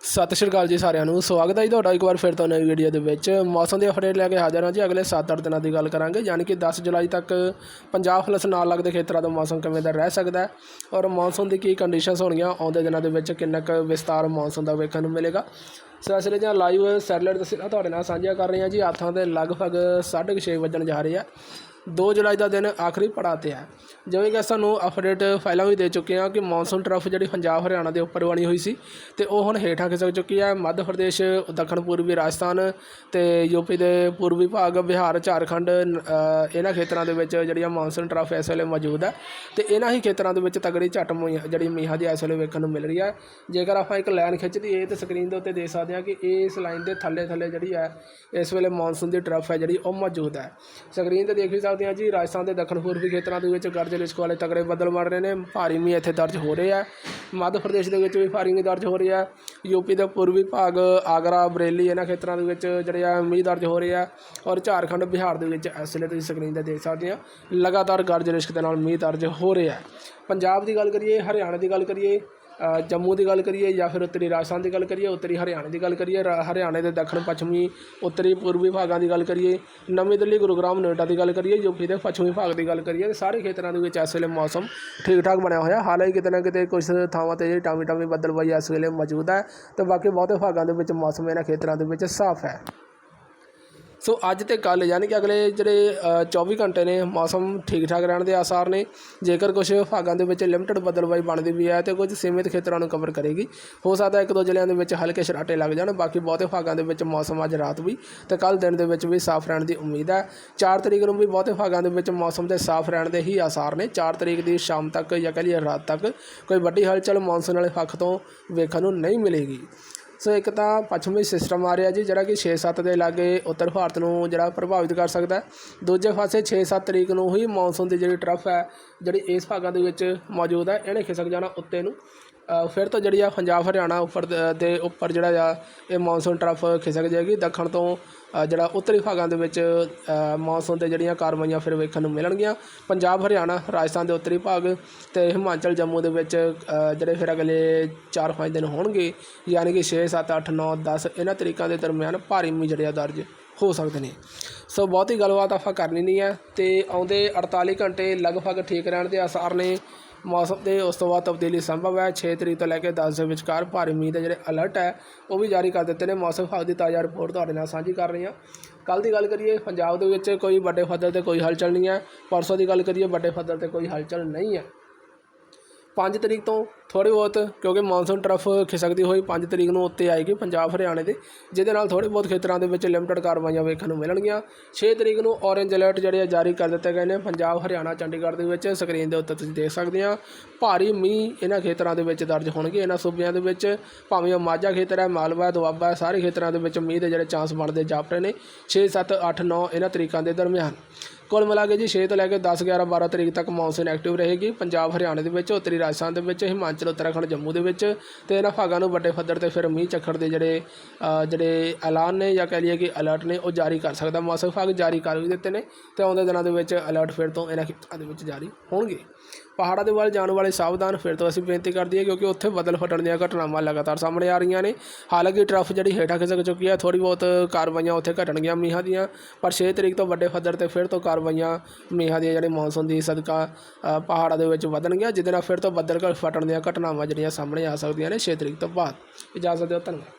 ਸਤਿ ਸ਼੍ਰੀ ਅਕਾਲ ਜੀ ਸਾਰਿਆਂ ਨੂੰ, ਸਵਾਗਤ ਹੈ ਜੀ ਤੁਹਾਡਾ ਇੱਕ ਵਾਰ ਫਿਰ ਤੋਂ ਨਵੀਂ ਵੀਡੀਓ ਦੇ ਵਿੱਚ। ਮੌਸਮ ਦੀ ਅਪਡੇਟ ਲੈ ਕੇ ਹਾਜ਼ਰ ਹਾਂ ਜੀ, ਅਗਲੇ 7-8 ਦਿਨਾਂ ਦੀ ਗੱਲ ਕਰਾਂਗੇ, ਯਾਨੀ ਕਿ 10 ਜੁਲਾਈ ਤੱਕ ਪੰਜਾਬ ਪਲਸ ਨਾਲ ਲੱਗਦੇ ਖੇਤਰਾਂ ਦਾ ਮੌਸਮ ਕਿਵੇਂ ਦਾ ਰਹਿ ਸਕਦਾ ਹੈ ਔਰ ਮੌਨਸੂਨ ਦੀ ਕੀ ਕੰਡੀਸ਼ਨਸ ਹੋਣਗੀਆਂ, ਆਉਂਦੇ ਦਿਨਾਂ ਦੇ ਵਿੱਚ ਕਿੰਨਾ ਕੁ ਵਿਸਤਾਰ ਮੌਨਸੂਨ ਦਾ ਵੇਖਣ ਨੂੰ ਮਿਲੇਗਾ। ਸੋ ਇਸ ਲਈ ਜਾਂ ਲਾਈਵ ਸੈਟਲਾਈਟ ਤਸਵੀਰਾਂ ਤੁਹਾਡੇ ਨਾਲ ਸਾਂਝੀਆਂ ਕਰ ਰਹੇ ਹਾਂ ਜੀ, ਹੱਥਾਂ ਦੇ ਲਗਭਗ 6:30 ਵੱਜਣ ਜਾ ਰਹੇ ਆ। 2 ਜੁਲਾਈ ਦਾ ਦਿਨ ਆਖਰੀ ਪੜਾਅ 'ਤੇ ਹੈ। ਜਿਵੇਂ ਕਿ ਸਾਨੂੰ ਅਪਡੇਟ ਫਾਈਲਾਂ ਵੀ ਦੇ ਚੁੱਕੇ ਹਾਂ ਕਿ ਮੌਨਸੂਨ ਟਰਫ ਜਿਹੜੀ ਪੰਜਾਬ, ਹਰਿਆਣਾ ਦੇ ਉੱਪਰ ਬਣੀ ਹੋਈ ਸੀ ਤੇ ਉਹ ਹੁਣ ਹੇਠਾਂ ਖਿਸਕ ਚੁੱਕੀ ਹੈ। ਮੱਧ ਪ੍ਰਦੇਸ਼, ਦੱਖਣ ਪੂਰਬੀ ਰਾਜਸਥਾਨ ਤੇ ਯੂਪੀ ਦੇ ਪੂਰਬੀ ਭਾਗ, ਬਿਹਾਰ, ਝਾਰਖੰਡ ਇਹਨਾਂ ਖੇਤਰਾਂ ਦੇ ਵਿੱਚ ਜਿਹੜੀਆਂ ਮੌਨਸੂਨ ਟਰਫ ਇਸ ਵੇਲੇ ਮੌਜੂਦ ਹੈ ਤੇ ਇਹਨਾਂ ਹੀ ਖੇਤਰਾਂ ਦੇ ਵਿੱਚ ਤਗੜੀ ਝੱਟ ਮੀਂਹ- ਜਿਹੜੀ ਮੀਂਹਾਂ ਦੀ ਇਸ ਵੇਲੇ ਵੇਖਣ ਨੂੰ ਮਿਲ ਰਹੀ ਹੈ। ਜੇਕਰ ਆਪਾਂ ਇੱਕ ਲਾਈਨ ਖਿੱਚਦੀ ਦਈਏ ਤੇ ਸਕਰੀਨ ਦੇ ਉੱਤੇ ਦੇਖ ਸਕਦੇ ਹਾਂ ਕਿ ਇਸ ਲਾਈਨ ਦੇ ਥੱਲੇ ਥੱਲੇ ਜਿਹੜੀ ਹੈ, ਇਸ ਵੇਲੇ ਮੌਨਸੂਨ ਦੀ ਟਰਫ ਹੈ ਜਿਹੜੀ, ਉਹ ਮੌਜੂਦ ਹੈ। ਸਕਰੀਨ ਤੇ ਦੇਖ ਵੀ ਸਕਦੇ ਹਾਂ ਜੀ। ਰਾਜਸਥਾਨ ਦੇ ਦੱਖਣ ਪੂਰਬੀ ਖੇਤਰਾਂ ਦੇ ਵਿੱਚ ਗਰਜ ਲਿਸ਼ਕ ਵਾਲੇ ਤਗੜੇ ਬੱਦਲ ਬਣ ਰਹੇ ਨੇ। ਭਾਰੀ ਮੀਂਹ ਇੱਥੇ ਦਰਜ ਹੋ ਰਹੇ ਆ ਮੱਧ ਪ੍ਰਦੇਸ਼ ਦੇ ਵਿੱਚ ਵੀ ਭਾਰੀ ਮੀਂਹ ਦਰਜ ਹੋ ਰਿਹਾ ਹੈ। ਯੂਪੀ ਦੇ ਪੂਰਬੀ ਭਾਗ ਆਗਰਾ, ਬਰੇਲੀ ਇਹਨਾਂ ਖੇਤਰਾਂ ਦੇ ਵਿੱਚ ਜਿਹੜੇ ਆ ਮੀਂਹ ਦਰਜ ਹੋ ਰਹੇ ਆ ਔਰ ਝਾਰਖੰਡ, ਬਿਹਾਰ ਦੇ ਵਿੱਚ ਇਸ ਵੇਲੇ ਤੁਸੀਂ ਸਕਰੀਨ ਤੇ ਦੇਖ ਸਕਦੇ ਆ। ਲਗਾਤਾਰ ਗਰਜ ਲਿਸ਼ਕ ਦੇ ਨਾਲ ਮੀਂਹ ਦਰਜ ਹੋ ਰਿਹਾ ਹੈ। ਪੰਜਾਬ ਦੀ ਗੱਲ ਕਰੀਏ, ਹਰਿਆਣਾ ਦੀ ਗੱਲ ਕਰੀਏ ਜੰਮੂ ਦੀ ਗੱਲ ਕਰੀਏ ਜਾਂ ਫਿਰ ਉੱਤਰੀ ਰਾਜਸਥਾਨ ਦੀ ਗੱਲ ਕਰੀਏ, ਉੱਤਰੀ ਹਰਿਆਣੇ ਦੀ ਗੱਲ ਕਰੀਏ, ਰਾ- ਹਰਿਆਣੇ ਦੇ ਦੱਖਣ, ਪੱਛਮੀ, ਉੱਤਰੀ ਪੂਰਬੀ ਭਾਗਾਂ ਦੀ ਗੱਲ ਕਰੀਏ, ਨਵੀਂ ਦਿੱਲੀ, ਗੁਰੂਗ੍ਰਾਮ, ਨੋਇਡਾ ਦੀ ਗੱਲ ਕਰੀਏ ਯੂਪੀ ਦੇ ਪੱਛਮੀ ਭਾਗ ਦੀ ਗੱਲ ਕਰੀਏ ਤਾਂ ਸਾਰੇ ਖੇਤਰਾਂ ਦੇ ਵਿੱਚ ਇਸ ਵੇਲੇ ਮੌਸਮ ਠੀਕ ਠਾਕ ਬਣਿਆ ਹੋਇਆ। ਹਾਲਾਂਕਿ ਕਿਤੇ ਨਾ ਕਿਤੇ ਕੁਝ ਥਾਵਾਂ ਤੇ ਜਿਹੜੀ ਟਾਮੀ ਟਾਵੀ ਬੱਦਲਬਾਈ ਇਸ ਵੇਲੇ ਮੌਜੂਦ ਹੈ ਤੇ ਬਾਕੀ ਬਹੁਤੇ ਭਾਗਾਂ ਦੇ ਵਿੱਚ ਮੌਸਮ ਇਹਨਾਂ ਖੇਤਰਾਂ ਦੇ ਵਿੱਚ ਸਾਫ਼ ਹੈ। ਸੋ ਅੱਜ ਤੇ ਕੱਲ ਯਾਨੀ ਕਿ ਅਗਲੇ ਜਿਹੜੇ ਅ, 24 ਘੰਟੇ ਨੇ ਮੌਸਮ ਠੀਕ ਠਾਕ ਰਹਿਣ ਦੇ ਆਸਾਰ ਨੇ। ਜੇਕਰ ਕੁਝ ਭਾਗਾਂ ਦੇ ਵਿੱਚ ਲਿਮਟਿਡ ਬਦਲਵਾਈ ਬਣਦੀ ਵੀ ਹੈ ਤੇ ਕੁਝ ਸੀਮਿਤ ਖੇਤਰਾਂ ਨੂੰ ਕਵਰ ਕਰੇਗੀ। ਹੋ ਸਕਦਾ ਇੱਕ ਦੋ ਜ਼ਿਲ੍ਹਿਆਂ ਦੇ ਵਿੱਚ ਹਲਕੇ ਛਰਾਟੇ ਲੱਗ ਜਾਣ ਬਾਕੀ ਬਹੁਤੇ ਭਾਗਾਂ ਦੇ ਵਿੱਚ ਮੌਸਮ ਅੱਜ ਰਾਤ ਵੀ ਤੇ ਕੱਲ ਦਿਨ ਦੇ ਵਿੱਚ ਵੀ ਸਾਫ਼ ਰਹਿਣ ਦੀ ਉਮੀਦ ਹੈ। 4 ਤਰੀਕ ਨੂੰ ਵੀ ਬਹੁਤੇ ਭਾਗਾਂ ਦੇ ਵਿੱਚ ਮੌਸਮ ਦੇ ਸਾਫ਼ ਰਹਿਣ ਦੇ ਹੀ ਆਸਾਰ ਨੇ। 4 ਤਰੀਕ ਦੀ ਸ਼ਾਮ ਤੱਕ ਜਾਂ ਕਹ ਲਈਏ ਰਾਤ ਤੱਕ ਕੋਈ ਵੱਡੀ ਹਲਚਲ ਮੌਨਸੂਨ ਵਾਲੇ ਪੱਖ ਤੋਂ ਵੇਖਣ ਨੂੰ ਨਹੀਂ ਮਿਲੇਗੀ। ਸੋ ਇੱਕ ਤਾਂ ਪੱਛਮੀ ਸਿਸਟਮ ਆ ਰਿਹਾ ਜੀ, ਜਿਹੜਾ ਕਿ 6-7 ਦੇ ਲਾਗੇ ਉੱਤਰ ਭਾਰਤ ਨੂੰ ਜਿਹੜਾ ਪ੍ਰਭਾਵਿਤ ਕਰ ਸਕਦਾ ਦੂਜੇ ਪਾਸੇ 6-7 ਤਰੀਕ ਨੂੰ ਹੀ ਮੌਨਸੂਨ ਦੀ ਜਿਹੜੀ ਟਰਫ ਹੈ, ਜਿਹੜੀ ਇਸ ਭਾਗਾਂ ਦੇ ਵਿੱਚ ਮੌਜੂਦ ਹੈ ਇਹਨੇ ਖਿਸਕ ਜਾਣਾ ਉੱਤੇ ਨੂੰ। ਫਿਰ ਤੋਂ ਜਿਹੜੀ ਆ ਪੰਜਾਬ, ਹਰਿਆਣਾ ਉੱਪਰ ਦੇ ਉੱਪਰ ਜਿਹੜਾ ਆ, ਇਹ ਮੌਨਸੂਨ ਟਰਫ ਖਿਸਕ ਜਾਏਗੀ। ਦੱਖਣ ਤੋਂ ਜਿਹੜਾ ਉੱਤਰੀ ਭਾਗਾਂ ਦੇ ਵਿੱਚ ਮੌਨਸੂਨ ਤੇ ਜਿਹੜੀਆਂ ਕਾਰਵਾਈਆਂ ਫਿਰ ਵੇਖਣ ਨੂੰ ਮਿਲਣਗੀਆਂ। ਪੰਜਾਬ, ਹਰਿਆਣਾ, ਰਾਜਸਥਾਨ ਦੇ ਉੱਤਰੀ ਭਾਗ ਤੇ ਹਿਮਾਚਲ, ਜੰਮੂ ਦੇ ਵਿੱਚ ਜਿਹੜੇ ਫਿਰ ਅਗਲੇ 4-5 ਦਿਨ ਹੋਣਗੇ, ਯਾਨੀ ਕਿ 6 7 8 9 10 ਇਹਨਾਂ ਤਰੀਕਾਂ ਦੇ ਦਰਮਿਆਨ ਭਾਰੀ ਮੀਂਹ ਜਿਹੜੇ ਦਰਜ ਹੋ ਸਕਦੇ ਨੇ। ਸੋ ਬਹੁਤੀ ਗੱਲਬਾਤ ਆਪਾਂ ਕਰਨੀ ਨਹੀਂ ਹੈ ਤੇ ਆਉਂਦੇ 48 ਘੰਟੇ ਲਗਭਗ ਠੀਕ ਰਹਿਣ ਦੇ ਆਸਾਰ ਨੇ। ਮੌਸਮ 'ਤੇ ਉਸ ਤੋਂ ਬਾਅਦ ਤਬਦੀਲੀ ਸੰਭਵ ਹੈ। 6 ਤਰੀਕ ਤੋਂ ਲੈ ਕੇ 10 ਦੇ ਵਿਚਕਾਰ ਭਾਰੀ ਮੀਂਹ ਦੇ ਜਿਹੜੇ ਅਲਰਟ ਹੈ, ਉਹ ਵੀ ਜਾਰੀ ਕਰ ਦਿੱਤੇ ਨੇ। ਮੌਸਮ ਵਿਭਾਗ ਦੀ ਤਾਜ਼ਾ ਰਿਪੋਰਟ ਤੁਹਾਡੇ ਨਾਲ ਸਾਂਝੀ ਕਰ ਰਹੀ ਹਾਂ। ਕੱਲ ਦੀ ਗੱਲ ਕਰੀਏ, ਪੰਜਾਬ ਦੇ ਵਿੱਚ ਕੋਈ ਵੱਡੇ ਪੱਧਰ ਤੇ ਕੋਈ ਹਲਚਲ ਨਹੀਂ ਹੈ। ਪਰਸੋਂ ਦੀ ਗੱਲ ਕਰੀਏ, ਵੱਡੇ ਪੱਧਰ ਤੇ ਕੋਈ ਹਲਚਲ ਨਹੀਂ ਹੈ। 5 ਤਰੀਕ ਤੋਂ ਥੋੜ੍ਹੀ ਬਹੁਤ ਕਿਉਂਕਿ ਮੌਨਸੂਨ ਟਰਫ ਖਿਸਕਦੀ ਹੋਈ 5 ਤਰੀਕ ਨੂੰ ਉੱਤੇ ਆਏਗੀ ਪੰਜਾਬ ਹਰਿਆਣੇ ਦੇ। ਜਿਹਦੇ ਨਾਲ ਥੋੜ੍ਹੇ ਬਹੁਤ ਖੇਤਰਾਂ ਦੇ ਵਿੱਚ ਲਿਮਟਿਡ ਕਾਰਵਾਈਆਂ ਵੇਖਣ ਨੂੰ ਮਿਲਣਗੀਆਂ। 6 ਤਰੀਕ ਨੂੰ ਔਰੇਂਜ ਅਲਰਟ ਜਿਹੜੇ ਆ ਜਾਰੀ ਕਰ ਦਿੱਤੇ ਗਏ ਨੇ। ਪੰਜਾਬ ਹਰਿਆਣਾ ਚੰਡੀਗੜ੍ਹ ਦੇ ਵਿੱਚ ਸਕਰੀਨ ਦੇ ਉੱਤੇ ਤੁਸੀਂ ਦੇਖ ਸਕਦੇ ਆ। ਭਾਰੀ ਮੀਂਹ ਇਹਨਾਂ ਖੇਤਰਾਂ ਦੇ ਵਿੱਚ ਦਰਜ ਹੋਣਗੇ। ਇਹਨਾਂ ਸੂਬਿਆਂ ਦੇ ਵਿੱਚ ਭਾਵੇਂ ਉਹ ਮਾਝਾ ਖੇਤਰ ਹੈ ਮਾਲਵਾ ਦੁਆਬਾ ਹੈ, ਸਾਰੇ ਖੇਤਰਾਂ ਦੇ ਵਿੱਚ ਮੀਂਹ ਦੇ ਜਿਹੜੇ ਚਾਂਸ ਬਣਦੇ ਜਾਪ ਰਹੇ ਨੇ। 6 7 8 9 ਇਹਨਾਂ ਤਰੀਕਾਂ ਦੇ ਦਰਮਿਆਨ। ਕੁੱਲ ਮਿਲਾ ਕੇ ਜੀ 6 ਤੋਂ ਲੈ ਕੇ 10 11 12 ਤਰੀਕ ਤੱਕ ਮੌਨਸੂਨ ਐਕਟਿਵ ਰਹੇਗੀ। ਪੰਜਾਬ, ਹਰਿਆਣੇ ਦੇ ਵਿੱਚ, ਉੱਤਰੀ ਰਾਜਸਥਾਨ ਦੇ ਵਿੱਚ, ਹਿਮਾਚਲ, ਉੱਤਰਾਖੰਡ, ਜੰਮੂ ਦੇ ਵਿੱਚ ਤੇ ਇਹਨਾਂ ਭਾਗਾਂ ਨੂੰ ਵੱਡੇ ਪੱਧਰ ਤੇ ਫਿਰ ਮੀਂਹ ਚੱਖੜ ਦੇ ਜਿਹੜੇ ਜਿਹੜੇ ਐਲਾਨ ਨੇ ਜਾਂ ਕਹਿ ਲਈਏ ਕਿ ਅਲਰਟ ਨੇ, ਉਹ ਜਾਰੀ ਕਰ ਸਕਦਾ ਮੌਸਮ ਵਿਭਾਗ। ਜਾਰੀ ਕਰ ਵੀ ਦਿੱਤੇ ਨੇ ਤੇ ਆਉਂਦੇ ਦਿਨਾਂ ਦੇ ਵਿੱਚ ਅਲਰਟ ਫਿਰ ਤੋਂ ਇਹਨਾਂ ਖੇਤਰਾਂ ਦੇ ਵਿੱਚ ਜਾਰੀ ਹੋਣਗੇ। ਪਹਾੜਾਂ ਦੇ ਵੱਲ ਜਾਣ ਵਾਲੇ ਸਾਵਧਾਨ ਫਿਰ ਤੋਂ ਅਸੀਂ ਬੇਨਤੀ ਕਰਦੀ ਹੈ ਕਿਉਂਕਿ ਉੱਥੇ ਬਦਲ ਫਟਣ ਦੀਆਂ ਘਟਨਾਵਾਂ ਲਗਾਤਾਰ ਸਾਹਮਣੇ ਆ ਰਹੀਆਂ ਨੇ। ਹਾਲਾਂਕਿ ਟਰਫ ਜਿਹੜੀ ਹੇਠਾਂ ਖਿਸਕ ਚੁੱਕੀ ਹੈ ਥੋੜੀ ਬਹੁਤ ਕਾਰਵਾਈਆਂ ਉੱਥੇ ਘਟਣਗੀਆਂ ਮੀਂਹਾਂ ਦੀਆਂ, ਪਰ 6 ਤਰੀਕ ਤੋਂ ਵੱਡੇ ਪੱਧਰ ਤੇ ਫਿਰ ਤੋਂ ਕਾਰ ਕਾਰਵਾਈਆਂ। ਮੀਂਹਾਂ ਦੀਆਂ ਜਿਹੜੇ ਮੌਨਸੂਨ ਦੀ ਸਦਕਾ ਅ, ਪਹਾੜਾਂ ਦੇ ਵਿੱਚ ਵਧਣਗੀਆਂ ਜਿਹਦੇ ਨਾਲ ਫਿਰ ਤੋਂ ਬੱਦਲ ਫਟਣ ਦੀਆਂ ਘਟਨਾਵਾਂ ਜਿਹੜੀਆਂ ਸਾਹਮਣੇ ਆ ਸਕਦੀਆਂ ਨੇ 6 ਤਰੀਕ ਤੋਂ ਬਾਅਦ। ਇਜਾਜ਼ਤ ਦਿਓ ਧੰਨਵਾਦ।